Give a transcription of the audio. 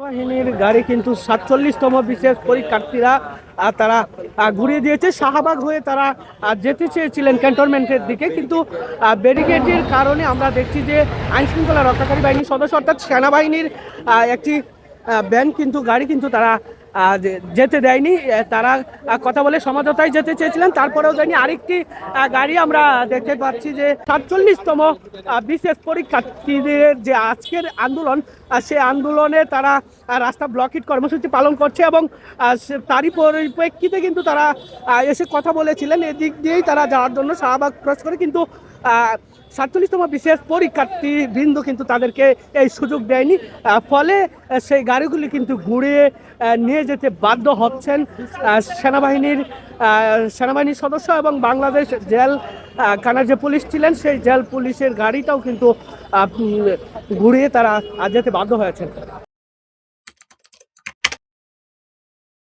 বাহিনীর গাড়ি কিন্তু সাতচল্লিশতম বিশেষ পরীক্ষার্থীরা তারা ঘুরিয়ে দিয়েছে। শাহবাগ হয়ে তারা যেতে চেয়েছিলেন ক্যান্টনমেন্টের দিকে। কিন্তু ব্যারিকেডের কারণে আমরা দেখছি যে আইন শৃঙ্খলা রক্ষাকারী বাহিনীর সদস্য অর্থাৎ সেনাবাহিনীর একটি ব্যান কিন্তু, গাড়ি কিন্তু তারা যেতে দেয়নি তারা কথা বলে সমঝোতায় যেতে চেয়েছিলেন তারপরেও দেয়নি। আরেকটি গাড়ি আমরা দেখতে পাচ্ছি যে সাতচল্লিশতম বিশেষ পরীক্ষার্থীদের যে আজকের আন্দোলন সে আন্দোলনে তারা রাস্তা ব্লকেট কর্মসূচি পালন করছে এবং তারই পরিপ্রেক্ষিতে কিন্তু তারা এসে কথা বলেছিলেন। এদিক দিয়েই তারা যাওয়ার জন্য শাহবাগ ক্রস করে কিন্তু সাতচল্লিশতম বিশেষ পরীক্ষার্থী বৃন্দ কিন্তু তাদেরকে এই সুযোগ দেয়নি। ফলে সেই গাড়িগুলি কিন্তু ঘুরিয়ে আহ, নিয়ে যেতে বাধ্য হচ্ছেন সেনাবাহিনীর সেনাবাহিনীর সদস্য এবং বাংলাদেশ জেল কানার যে পুলিশ ছিলেন সেই জেল পুলিশের গাড়িটাও কিন্তু ঘুরিয়ে তারা যেতে বাধ্য হয়েছেন।